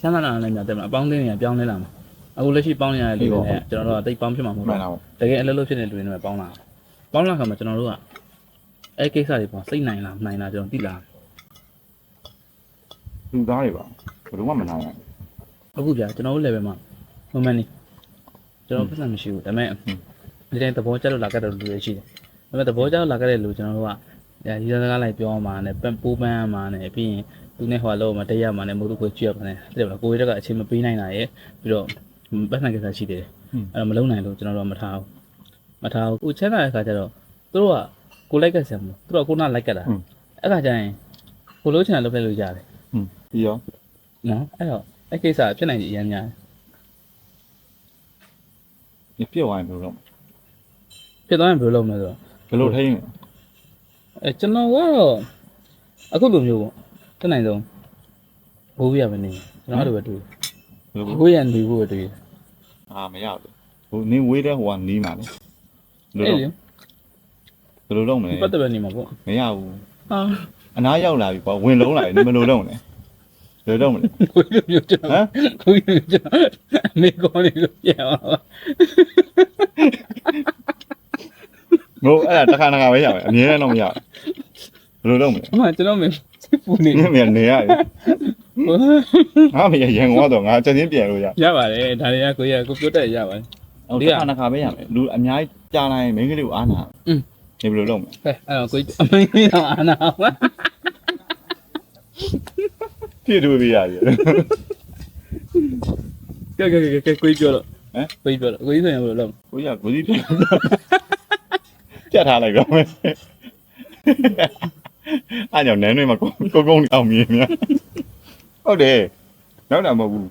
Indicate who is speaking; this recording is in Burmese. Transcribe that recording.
Speaker 1: ချမ်းသာလာလည်းများတယ်မလားအပေါင်းအသင်းတွေကပြောင်းလဲလာမှာအခုလက်ရှိပေါင်းနေရတဲ့လူတွေနဲ့ကျွန်တော်တို့ကတိတ်ပေါင်းဖြစ်မှာမဟုတ်
Speaker 2: မှန်
Speaker 1: ဘူး
Speaker 2: တာပေါ့
Speaker 1: တကယ်အလုပ်လုပ်ဖြစ်တဲ့လူတွေနဲ့ပဲပေါင်းလာတာပေါင်းလာခါမှာကျွန်တော်တို့ကအဲကိစ္စတွေပေါ့စိတ်နိုင်လားနိုင်လားကျွန်တော်သိလား
Speaker 2: လူသားတွေပါဘယ်တော့မှမနိုင်ဘူး
Speaker 1: အခုပြကျွန်တော်တို့ level မှာမမှန်နေကျွန်တော်ပတ်စံမရှိဘူးဒါပေမဲ့ဒီတိုင်းသဘောကျလို့လာကြတဲ့လူတွေရှိတယ်ဒါပေမဲ့သဘောကျလို့လာကြတဲ့လူကျွန်တော်တို့က ဒီစကားလိုက်ပြောမှာနဲ့ပိုးပန်းမှာနဲ့ပြီးရင်သူနဲ့ဟိုလောက်မှာတရားမှာနဲ့မို့လို့ကိုကြည့်ရပါနဲ့တဲ့ပါကိုရကအချိန်မပေးနိုင်တာရဲ့ပြီးတော့ပတ်စံကိစ္စရှိတယ်အဲ့တော့မလုံးနိုင်လို့ကျွန်တော်တို့ကမထားဘူးမထားဘူးကိုချမ်းသာတဲ့ခါကျတော့သူတို့ကကိုလိုက်ကဆံမလို့သူတို့ကကိုနာလိုက်ကတာအဲ့ခါကျရင်ကိုလို့ချင်တာလုပ်လိုက်လို့ရတယ်
Speaker 2: ပြီးရော
Speaker 1: နော်အဲ့တော့အဲ့ကိစ္စဖြစ်နိုင်ကြရမ်းများ
Speaker 2: ဒီပြည့်သွားရင်ဘယ်လိုလုပ်
Speaker 1: ဖြစ်သွားရင်ဘယ်လိုလုပ်မလဲဆိုတော့
Speaker 2: ဘယ်လိုထိန်းလဲ
Speaker 1: အဲကျွန်တော်ကတော့အခုလိုမျိုးပေါ့တက်နိုင်ဆုံးဘိုးပြရမနေကျွန်တော်အဲ့လိုပဲတွေ့
Speaker 2: ဘယ်လို
Speaker 1: ဘိုးရနေဖို့ပဲတွေ့
Speaker 2: အာမရဘူးဟိုနင်းဝေးတဲ့ဟိုကနီးမှာလေဘယ်
Speaker 1: အဲ့
Speaker 2: လို
Speaker 1: လေ
Speaker 2: လုပ်ဘယ်လိုလုပ်မလဲ
Speaker 1: ပတ်သက်ပဲနေမှာပေါ့
Speaker 2: မရဘူး
Speaker 1: ဟာ
Speaker 2: အနားရောက်လာပြီပေါ့ဝင်လုံးလာပြီမလို့လုံးနဲ့ဘယ်လိုလုပ်မလဲ
Speaker 1: ကိုလိုမျိုးကျွန်
Speaker 2: ဟမ်
Speaker 1: တော်ကိုလိုမျိုးကျွန်တော်အမေကောင်းနေလို့ပြန်ပါပါ
Speaker 2: ငိုအဲ့ဒါတစ်ခါတစ်ခါပဲရမယ်အမြဲတမ်းတော့မရဘူးဘယ်လိုလုပ်မလဲ
Speaker 1: အမကျွန်တော်မေစိတ်ပူနေ
Speaker 2: နင်းမနေရပြီငါမရရန်သွားတော့ငါချက်ချင်းပြန်လို့ရ
Speaker 1: ရပါတယ်ဒါတွေကကိုရကိုပြောတတ်ရပါတယ်
Speaker 2: ဟုတ်
Speaker 1: ဒီ
Speaker 2: တ
Speaker 1: က
Speaker 2: ခါတစ်ခါပဲရမယ်လူအများကြီးကြားလိုက်မင်းကလေးကိုအားနာ
Speaker 1: อืม
Speaker 2: ဒီဘယ်လိုလုပ်မလဲ
Speaker 1: ဟဲ့အဲ့တော့ကိုအမေကြီးတော့အာနာပါ
Speaker 2: ပြည့်တူပြရပြီ
Speaker 1: ကဲကဲကဲကဲကိုပြောတော့
Speaker 2: ဟမ်
Speaker 1: ကိုပြောတော့ကိုကြီးဆိုရင်ဘယ်လိုလုပ်
Speaker 2: ကိုရကိုကြီးပြ ပြတ်ထားလိုက်တော့မယ်အားကြောင့်နန်းတွေမှာကိုကိုကုန်းအောင်မြင်များဟုတ်တယ်နောက်တာမဟုတ်ဘူး